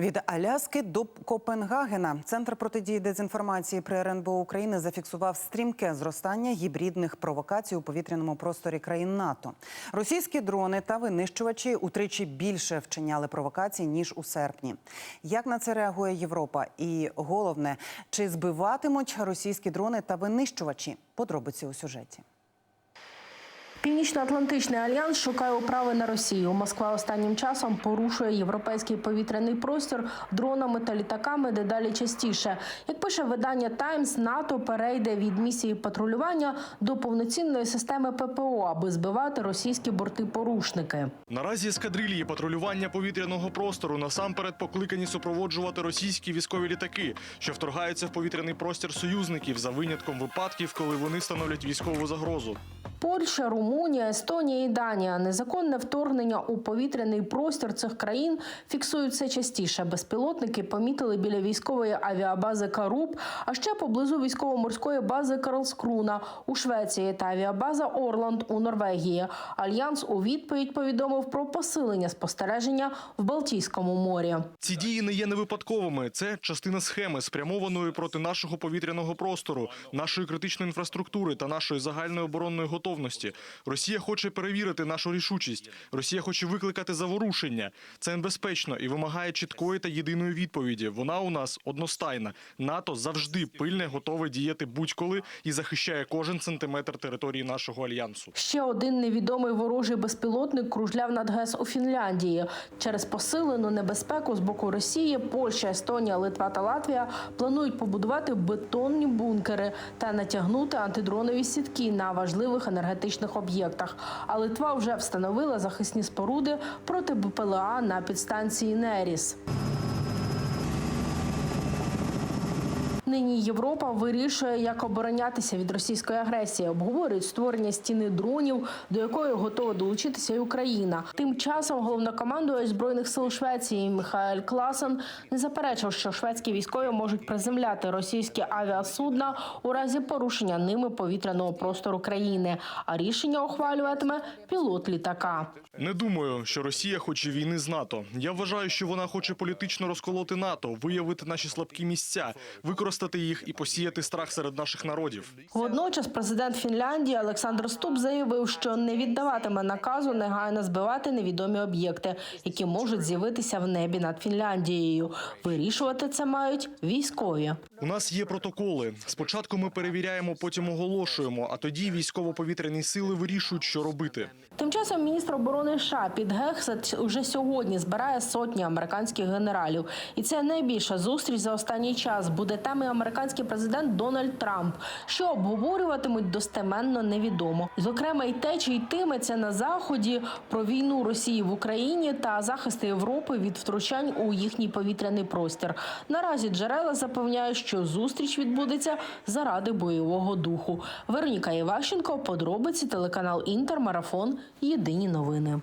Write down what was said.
Від Аляски до Копенгагена центр протидії дезінформації при РНБО України зафіксував стрімке зростання гібридних провокацій у повітряному просторі країн НАТО. Російські дрони та винищувачі утричі більше вчиняли провокацій ніж у серпні. Як на це реагує Європа? І головне, чи збиватимуть російські дрони та винищувачі? Подробиці у сюжеті. Північно-Атлантичний альянс шукає управи на Росію. Москва останнім часом порушує європейський повітряний простір дронами та літаками дедалі частіше. Як пише видання Таймс, НАТО перейде від місії патрулювання до повноцінної системи ППО, аби збивати російські борти-порушники. Наразі ескадрильї патрулювання повітряного простору насамперед покликані супроводжувати російські військові літаки, що вторгаються в повітряний простір союзників за винятком випадків, коли вони становлять військову загрозу. Польща, Румунія, Естонія і Данія незаконне вторгнення у повітряний простір цих країн фіксують все частіше. Безпілотники помітили біля військової авіабази Каруб, а ще поблизу військово-морської бази Карлскруна у Швеції та авіабаза Орланд у Норвегії. Альянс у відповідь повідомив про посилення спостереження в Балтійському морі. Ці дії не є невипадковими. Це частина схеми, спрямованої проти нашого повітряного простору, нашої критичної інфраструктури та нашої загальної оборонної готовності. Росія хоче перевірити нашу рішучість. Росія хоче викликати заворушення. Це небезпечно і вимагає чіткої та єдиної відповіді. Вона у нас одностайна. НАТО завжди пильне, готове діяти будь-коли і захищає кожен сантиметр території нашого альянсу. Ще один невідомий ворожий безпілотник кружляв над ГЕС у Фінляндії. Через посилену небезпеку з боку Росії, Польща, Естонія, Литва та Латвія планують побудувати бетонні бункери та натягнути антидронові сітки на важливих енергетичних об'єктах. А Литва вже встановила захисні споруди проти БПЛА на підстанції Неріс. Нині Європа вирішує, як оборонятися від російської агресії. Обговорюють створення стіни дронів, до якої готова долучитися і Україна. Тим часом головнокомандувач збройних сил Швеції Михайль Класен не заперечив, що шведські військові можуть приземляти російські авіасудна у разі порушення ними повітряного простору країни. А рішення ухвалюватиме пілот літака. Не думаю, що Росія хоче війни з НАТО. Я вважаю, що вона хоче політично розколоти НАТО, виявити наші слабкі місця, використати їх і посіяти страх серед наших народів. Водночас президент Фінляндії Олександр Ступ заявив, що не віддаватиме наказу негайно збивати невідомі об'єкти, які можуть з'явитися в небі над Фінляндією. Вирішувати це мають військові. У нас є протоколи. Спочатку ми перевіряємо, потім оголошуємо, а тоді військово-повітряні сили вирішують, що робити. Тим часом міністр оборони США Піт Гексет уже сьогодні збирає сотні американських генералів, і це найбільша зустріч за останній час. Буде там і американський президент Дональд Трамп. Що обговорюватимуть достеменно невідомо. Зокрема, й те, чи йтиметься на заході про війну Росії в Україні та захист Європи від втручань у їхній повітряний простір. Наразі джерела запевняють, що зустріч відбудеться заради бойового духу. Вероніка Іващенко, подробиці телеканал Інтер, марафон. Єдині новини.